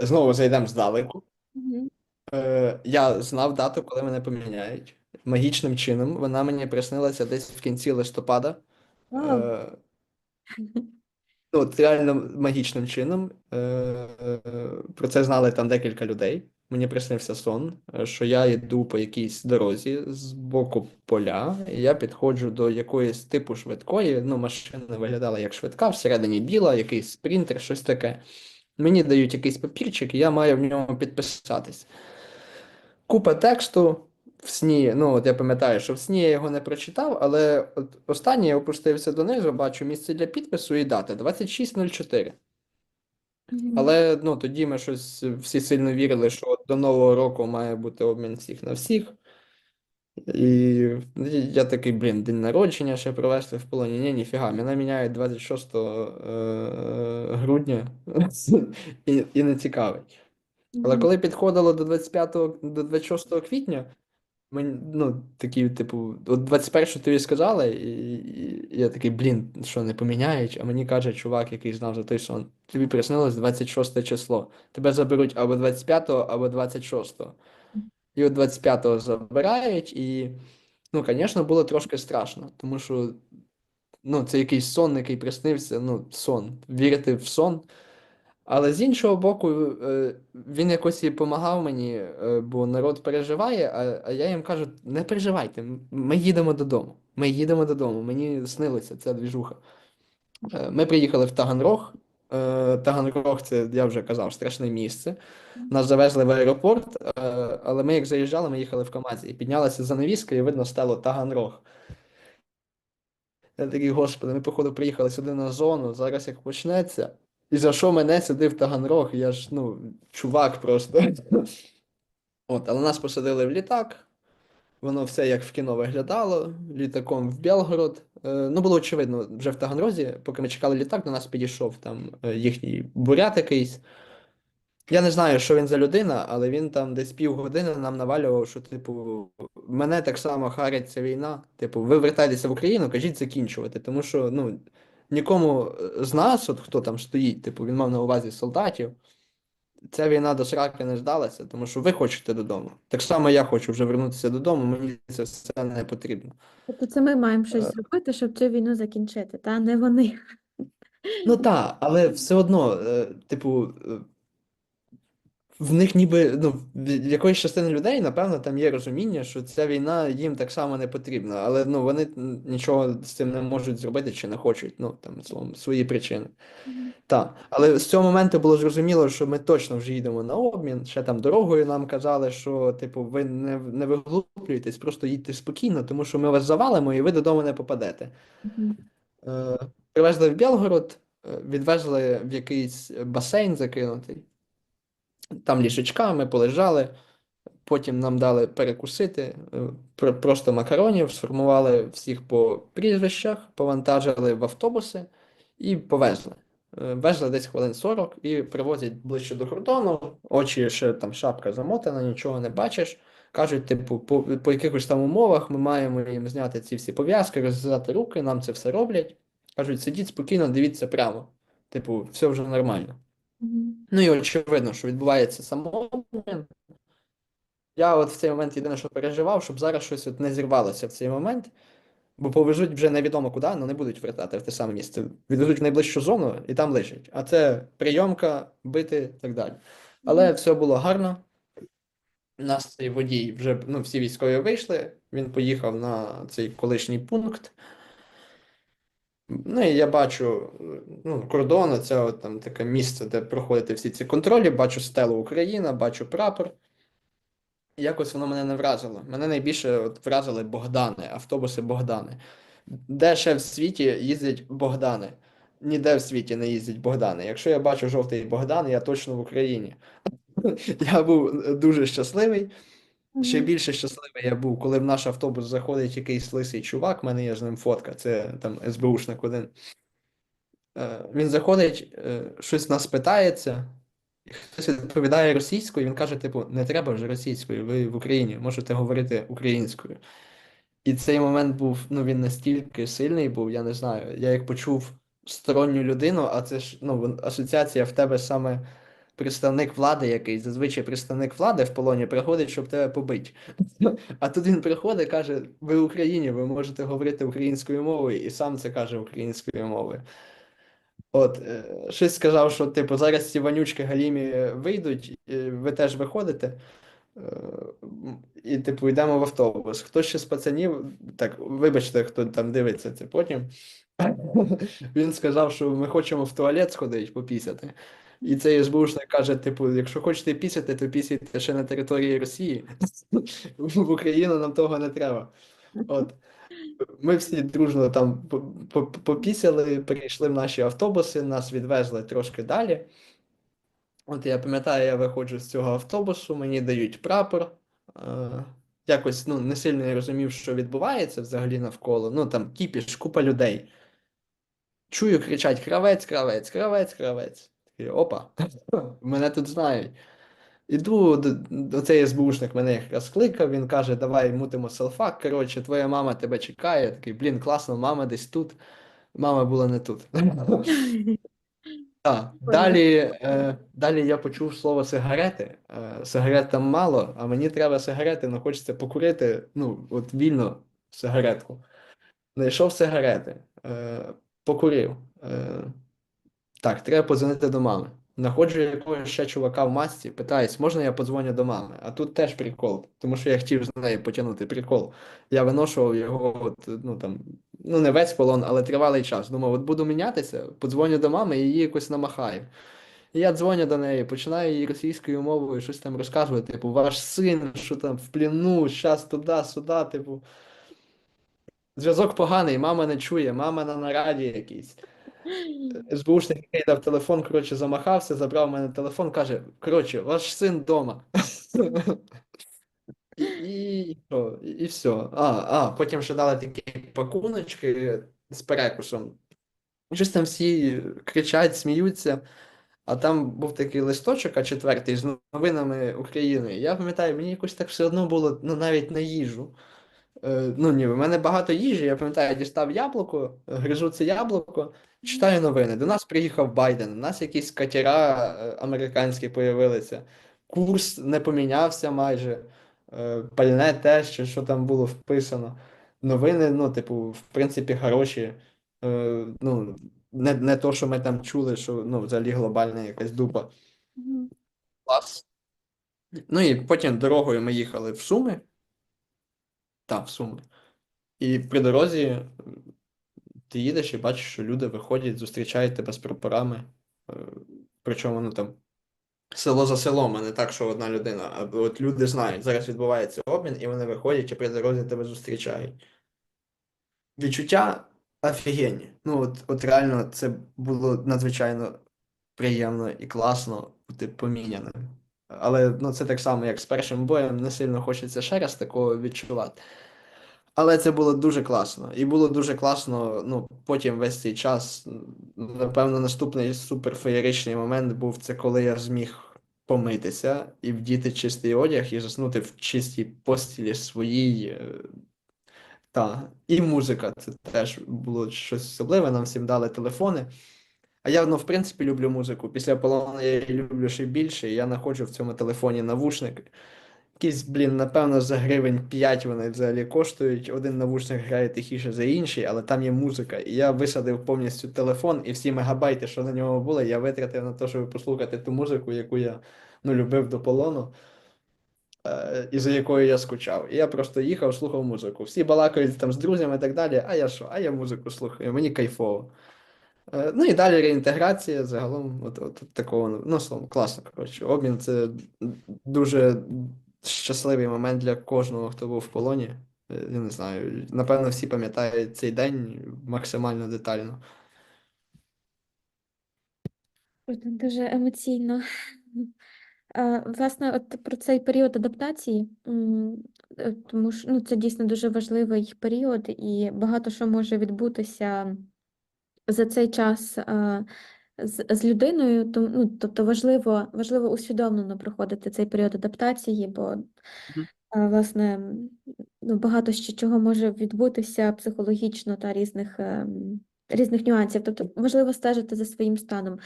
знову зайдемо здалеку. Мгм. Е, я знав дату, коли мене поміняють. Магічним чином вона мені приснилася десь в кінці листопада. Вау. Е, ну, от реально магічним чином. Е, е, про це знали там декілька людей. Мені приснився сон, е, що я йду по якійсь дорозі з боку поля, і я підходжу до якоїсь типу швидкої. Ну, машина виглядала як швидка, всередині біла, якийсь спринтер, щось таке. Мені дають якийсь папірчик, і я маю в ньому підписатись. Купа тексту в сні. Ну, от я пам'ятаю, що в сні я його не прочитав, але от останнє я опустився донизу, бачу місце для підпису і дата 26.04. Але ну, тоді ми щось всі сильно вірили, що до Нового року має бути обмін всіх на всіх. І я такий, блін, день народження ще провести в полоні. Ні, ніфіга, мене міняють 26 е, грудня і, і не цікавить. Але коли підходило до 25 до 26 квітня, мені, ну, такі, типу, от 21 тобі сказали, і, і я такий, блін, що не поміняють, а мені каже чувак, який знав за той сон, тобі приснилось 26 число. Тебе заберуть або 25, або 26. І от 25-го забирають, і, ну, звісно, було трошки страшно, тому що, ну, це якийсь сон, який приснився, ну, сон, вірити в сон. Але з іншого боку, е, він якось і допомагав мені, е, бо народ переживає, а, я їм кажу: не переживайте, ми їдемо додому. Ми їдемо додому. Мені снилася ця двіжуха. Е, Ми приїхали в Таганрог. Е, Таганрог, це я вже казав, страшне місце. Нас завезли в аеропорт, е, але ми як заїжджали, ми їхали в Камазі. І піднялася занавіска, і видно стало Таганрог. Я такий, господи, ми, походу, приїхали сюди на зону, зараз як почнеться. І за що мене сюди в Таганрог? Я ж, ну, чувак просто. От, але нас посадили в літак. Воно все як в кіно виглядало, літаком в Белгород. Е, ну, було очевидно, вже в Таганрозі, поки ми чекали літак, до нас підійшов там е, їхній бурят якийсь. Я не знаю, що він за людина, але він там десь півгодини нам навалював, що, типу, мене так само харить ця війна. Типу, ви вертайтеся в Україну, кажіть закінчувати. Тому що, ну, нікому з нас, от хто там стоїть, типу, він мав на увазі солдатів, ця війна до сраки не здалася, тому що ви хочете додому. Так само я хочу вже вернутися додому, мені це все не потрібно. Тобто це ми маємо Е. щось зробити, щоб цю війну закінчити, та не вони. Ну так, але все одно, е, типу, е, в них ніби, ну, в якоїсь частини людей, напевно, там є розуміння, що ця війна їм так само не потрібна, але ну, вони нічого з цим не можуть зробити чи не хочуть, ну, там, словом, свої причини. Мгм. Так, але з цього моменту було зрозуміло, що ми точно вже їдемо на обмін. Ще там дорогою нам казали, що типу ви не, не виглуплюєтесь, просто їдьте спокійно, тому що ми вас завалимо і ви додому не попадете. Мгм. Е, привезли в Білгород, е, відвезли в якийсь басейн закинутий. Там ліжечка, ми полежали. Потім нам дали перекусити, е, просто макаронів, сформували всіх по прізвищах, повантажили в автобуси і повезли. Е, Везли десь хвилин 40 і привозять ближче до кордону, очі ще там шапка замотана, нічого не бачиш. Кажуть, типу, по, по якихось там умовах ми маємо їм зняти ці всі пов'язки, розв'язати руки, нам це все роблять. Кажуть, сидіть спокійно, дивіться прямо. Типу, все вже нормально. Ну і очевидно, що відбувається самообмін. Я от в цей момент єдине, що переживав, щоб зараз щось от не зірвалося в цей момент, бо повезуть вже невідомо куди, але не будуть вертати в те саме місце. Відвезуть в найближчу зону і там лишать. А це прийомка, бити і так далі. Але все було гарно. Нас цей водій вже ну, всі військові вийшли. Він поїхав на цей колишній пункт. Ну і я бачу ну, кордон, це от там таке місце, де проходити всі ці контролі. Бачу стелу Україна, бачу прапор. Якось воно мене не вразило. Мене найбільше от вразили Богдани, автобуси Богдани. Де ще в світі їздять Богдани? Ніде в світі не їздять Богдани. Якщо я бачу жовтий Богдан, я точно в Україні. Я був дуже щасливий. Ще більше щасливий я був, коли в наш автобус заходить якийсь лисий чувак, в мене є з ним фотка, це там СБУшник один. Е, Він заходить, е, щось нас питається, і хтось відповідає російською, він каже, типу, не треба вже російською, ви в Україні можете говорити українською. І цей момент був, ну він настільки сильний був, я не знаю. Я як почув сторонню людину, а це ж ну, асоціація в тебе саме представник влади якийсь, зазвичай представник влади в полоні приходить, щоб тебе побити. А тут він приходить, каже: ви в Україні, ви можете говорити українською мовою, і сам це каже українською мовою. От, е, щось сказав, що типу зараз ці вонючки галімі вийдуть, і ви теж виходите. Е, І, типу, йдемо в автобус. Хтось ще з пацанів, так, вибачте, хто там дивиться це потім. Він сказав, що ми хочемо в туалет сходити, попісяти. І цей СБУшник каже: типу, якщо хочете пісяти, то пісяйте ще на території Росії. В Україну нам того не треба. От. Ми всі дружно там по- по- попісяли, перейшли в наші автобуси, нас відвезли трошки далі. От я пам'ятаю, я виходжу з цього автобусу, мені дають прапор. Е, якось ну, не сильно я розумів, що відбувається взагалі навколо. Ну там кіпіш, купа людей. Чую, кричать: кравець, кравець, кравець, кравець. Такий, опа, мене тут знають. Іду, до, цей СБУшник мене якраз кликав, він каже, давай мутимо селфак, коротше, твоя мама тебе чекає. Я такий, блін, класно, мама десь тут. Мама була не тут. Так, далі, е, далі я почув слово сигарети. Е, сигарет там мало, а мені треба сигарети, ну хочеться покурити, ну, от вільно сигаретку. Знайшов сигарети, е, покурив. Е, так, треба подзвонити до мами. Знаходжу якогось ще чувака в масці, питаюсь, можна я подзвоню до мами? А тут теж прикол, тому що я хотів з нею потягнути прикол. Я виношував його, от, ну там, ну не весь полон, але тривалий час. Думав, от буду мінятися, подзвоню до мами і її якось намахаю. І я дзвоню до неї, починаю їй російською мовою щось там розказувати, типу, ваш син, що там в пліну, щас туди, сюди, типу. Зв'язок поганий, мама не чує, мама на нараді якійсь. СБУшник, який дав телефон, коротше, замахався, забрав у мене телефон, каже: коротше, ваш син вдома. І, і, і, і все. А, а, потім ще дали такі пакуночки з перекусом. Щось там всі кричать, сміються. А там був такий листочок, а четвертий з новинами України. Я пам'ятаю, мені якось так все одно було, ну навіть на їжу. Е, ну ні, в мене багато їжі, я пам'ятаю, я дістав яблуко, гризу це яблуко, читаю новини. До нас приїхав Байден, у нас якісь катера е, американські появилися. Курс не помінявся майже, е, пальне теж, чи що там було вписано. Новини, ну, типу, в принципі, хороші. Е, ну, не, не то, що ми там чули, що ну, взагалі глобальна якась дупа. Клас. Ну і потім дорогою ми їхали в Суми. Так, в Суми. І при дорозі ти їдеш і бачиш, що люди виходять, зустрічають тебе з прапорами. Е, Причому ну там село за селом, а не так, що одна людина. А от люди знають, зараз відбувається обмін, і вони виходять і при дорозі тебе зустрічають. Відчуття офігенні. Ну, от, от реально це було надзвичайно приємно і класно бути поміняним. Але ну, це так само, як з першим боєм, не сильно хочеться ще раз такого відчувати. Але це було дуже класно. І було дуже класно, ну, потім весь цей час. Напевно, наступний суперфеєричний момент був це, коли я зміг помитися і вдіти чистий одяг і заснути в чистій постілі своїй. е, Та. І музика. Це теж було щось особливе. Нам всім дали телефони. А я, ну, в принципі, люблю музику. Після полону я її люблю ще більше. Я знаходжу в цьому телефоні навушник. Якісь, блін, напевно, за гривень 5 вони взагалі коштують. Один навушник грає тихіше за інший, але там є музика. І я висадив повністю телефон, і всі мегабайти, що на ньому були, я витратив на те, щоб послухати ту музику, яку я ну, любив до полону, е, і за якою я скучав. І я просто їхав, слухав музику. Всі балакають там з друзями і так далі. А я що? А я музику слухаю, мені кайфово. Е, Ну і далі реінтеграція загалом, от, от, такого, ну, словом, класно, коротше. Обмін це дуже щасливий момент для кожного, хто був в полоні. Е, Я не знаю, напевно, всі пам'ятають цей день максимально детально. Дуже емоційно. Е, Власне, от про цей період адаптації, тому що ну, це дійсно дуже важливий період, і багато що може відбутися за цей час з, з людиною. Тому, ну, тобто важливо, важливо усвідомлено проходити цей період адаптації, бо е, власне ну, багато ще чого може відбутися психологічно та різних, е, різних нюансів. Тобто важливо стежити за своїм станом.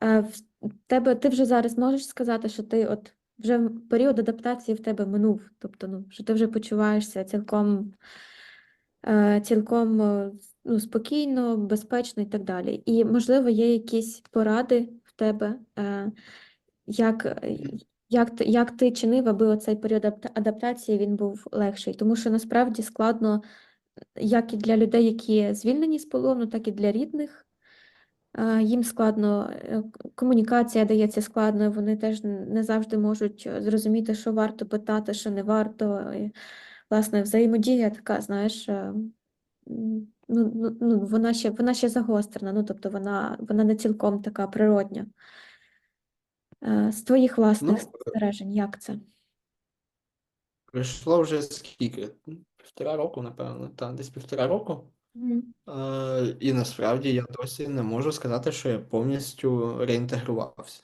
В тебе ти вже зараз можеш сказати, що ти от вже період адаптації в тебе минув, тобто, ну, що ти вже почуваєшся цілком, е, цілком е, ну, спокійно, безпечно і так далі. І, можливо, є якісь поради в тебе, е, як, як, як ти чинив, аби оцей період адаптації він був легший, тому що насправді складно як і для людей, які звільнені з полону, так і для рідних. Е, Їм складно, е, комунікація дається складно, вони теж не завжди можуть зрозуміти, що варто питати, що не варто. І, власне, взаємодія така, знаєш, ну, ну, ну, вона ще, вона ще загострена, ну, тобто вона, вона не цілком така природня. Е, З твоїх власних Ну, спостережень, як це? Пройшло вже скільки? Півтора року, напевно, та, десь півтора року. Е, і насправді я досі не можу сказати, що я повністю реінтегрувався.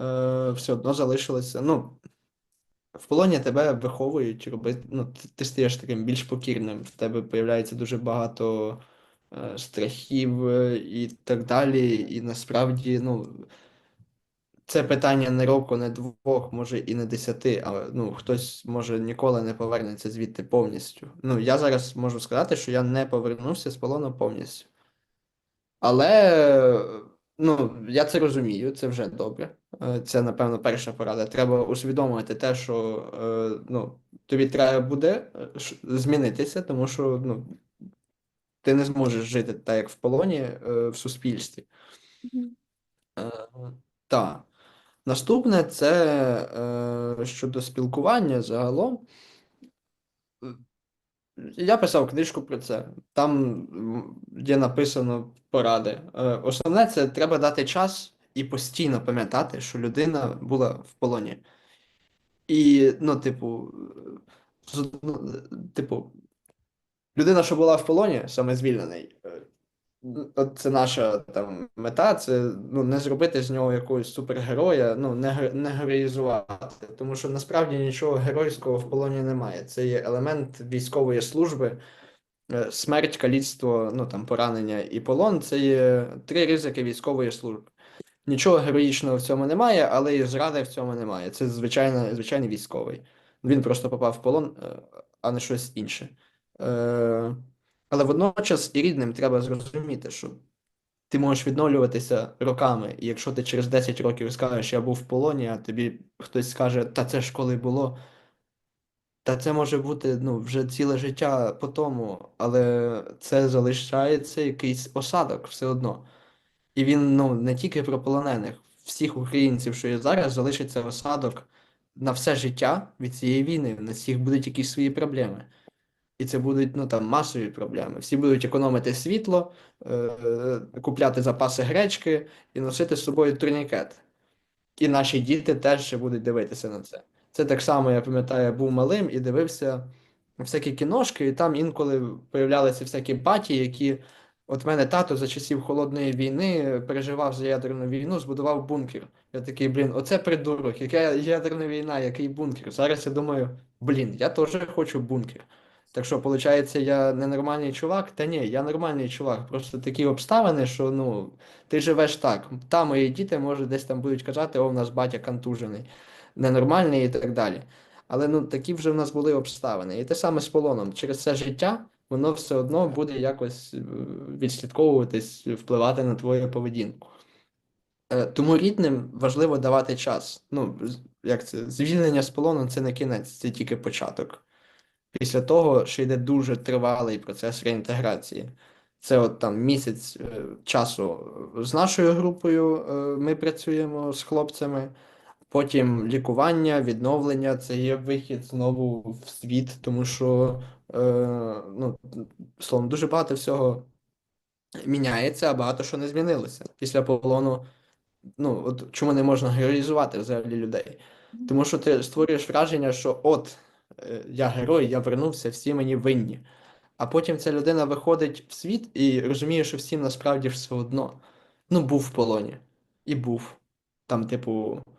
Е, все одно залишилося. Ну, в полоні тебе виховують робити. Ну, ти, стаєш таким більш покірним, в тебе появляється дуже багато е, страхів е, і так далі. І насправді, ну, це питання не року, не двох, може і не десяти, але ну, хтось може ніколи не повернеться звідти повністю. Ну, я зараз можу сказати, що я не повернувся з полону повністю. Але ну, я це розумію, це вже добре. Е, Це, напевно, перша порада. Треба усвідомити те, що е, ну, тобі треба буде е, змінитися, тому що ну, ти не зможеш жити так, як в полоні, в суспільстві. Так. Наступне це щодо спілкування загалом. Я писав книжку про це. Там є написано поради. Основне це треба дати час і постійно пам'ятати, що людина була в полоні. І, ну, типу, типу, людина, що була в полоні, саме звільнений, е, це наша там мета, це ну, не зробити з нього якогось супергероя, ну не, не героїзувати. Тому що насправді нічого геройського в полоні немає. Це є елемент військової служби, Е, смерть, каліцтво, ну там поранення і полон це є три ризики військової служби. Нічого героїчного в цьому немає, але і зради в цьому немає. Це звичайно, звичайний військовий. Він просто попав в полон, е, а не щось інше. Е, Але водночас і рідним треба зрозуміти, що ти можеш відновлюватися роками, і якщо ти через 10 років скажеш, я був в полоні, а тобі хтось скаже, та це ж коли було. Та це може бути ну, вже ціле життя по тому, але це залишається якийсь осадок все одно. І він ну, не тільки про полонених, всіх українців, що є зараз, залишиться осадок на все життя від цієї війни. На всіх будуть якісь свої проблеми. І це будуть ну, там, масові проблеми. Всі будуть економити світло, е, купляти запаси гречки і носити з собою турнікет. І наші діти теж ще будуть дивитися на це. Це так само, я пам'ятаю, був малим і дивився всякі кіношки, і там інколи появлялися всякі паті, які. От мене тато за часів холодної війни переживав за ядерну війну, збудував бункер. Я такий, блін, оце придурок, яка ядерна війна, який бункер. Зараз я думаю, блін, я теж хочу бункер. Так що, виходить, я ненормальний чувак? Та ні, я нормальний чувак. Просто такі обставини, що ну, ти живеш так. Та мої діти, може, десь там будуть казати, о, в нас батя контужений, ненормальний і так далі. Але ну такі вже в нас були обставини. І те саме з полоном. Через це життя воно все одно буде якось е, відслідковуватись, впливати на твою поведінку. Е, Тому рідним важливо давати час. Ну, як це, звільнення з полону це не кінець, це тільки початок. Після того ще йде дуже тривалий процес реінтеграції. Це от там місяць е, часу з нашою групою ми працюємо з хлопцями. Потім лікування, відновлення це є вихід знову в світ, тому що ну, словом, дуже багато всього міняється, а багато що не змінилося. Після полону, ну, от чому не можна героїзувати взагалі людей? Тому що ти створюєш враження, що от е, я герой, я вернувся, всі мені винні. А потім ця людина виходить в світ і розуміє, що всім насправді все одно. Ну, був в полоні. І був. Там, типу, е,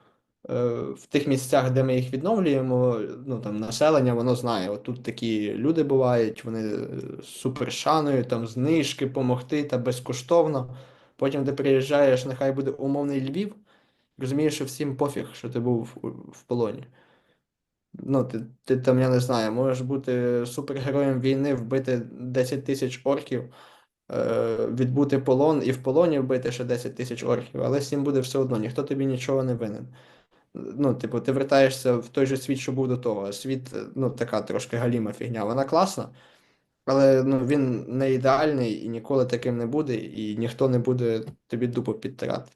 в тих місцях, де ми їх відновлюємо, ну там населення, воно знає, от тут такі люди бувають, вони е, супер шанують, там знижки, помогти та безкоштовно. Потім ти приїжджаєш, нехай буде умовний Львів, розумієш, що всім пофіг, що ти був в полоні. Ну, ти, ти там, я не знаю, можеш бути супергероєм війни, вбити 10 тисяч орків, е, відбути полон і в полоні вбити ще 10 тисяч орків, але всім буде все одно, ніхто тобі нічого не винен. Ну, типу, ти вертаєшся в той же світ, що був до того. Світ, е, ну, така трошки галіма фігня. Вона класна, але ну, він не ідеальний і ніколи таким не буде, і ніхто не буде тобі дупу підтирати.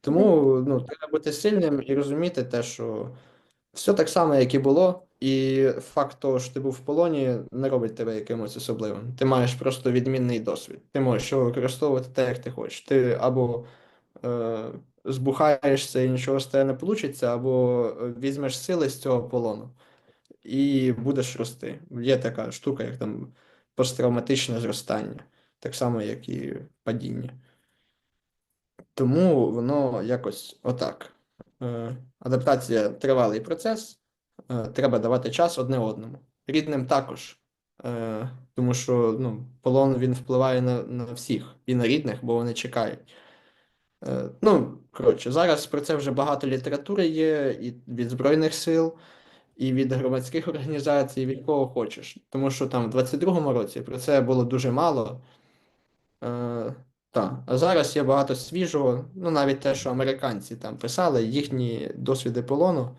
Тому ну, треба бути сильним і розуміти те, що все так само, як і було, і факт того, що ти був в полоні, не робить тебе якимось особливим. Ти маєш просто відмінний досвід. Ти можеш його використовувати так, як ти хочеш. Ти або е, збухаєшся і нічого з тебе не вийде, або е, візьмеш сили з цього полону і будеш рости. Є така штука, як там посттравматичне зростання, так само, як і падіння. Тому воно якось отак. Е, Адаптація тривалий процес, е, треба давати час одне одному. Рідним також. Тому що ну, полон він впливає на, на всіх і на рідних, бо вони чекають. Е, Ну, коротше, зараз про це вже багато літератури є і від Збройних сил, і від громадських організацій, від кого хочеш. Тому що там в 22-му році про це було дуже мало. Е, так, а зараз є багато свіжого, ну навіть те, що американці там писали, їхні досвіди полону,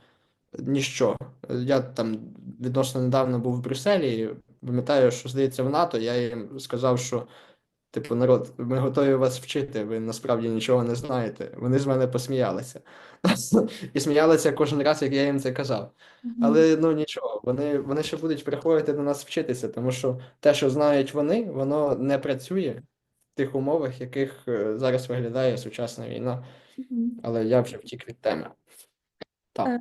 ніщо. Я там відносно недавно був в Брюсселі, пам'ятаю, що здається в НАТО, я їм сказав, що типу, народ, ми готові вас вчити, ви насправді нічого не знаєте. Вони з мене посміялися. І сміялися кожен раз, як я їм це казав. Але ну нічого, вони, вони ще будуть приходити до нас вчитися, тому що те, що знають вони, воно не працює в тих умовах, яких е, зараз виглядає сучасна війна. Але я вже втік від теми. Так. Е,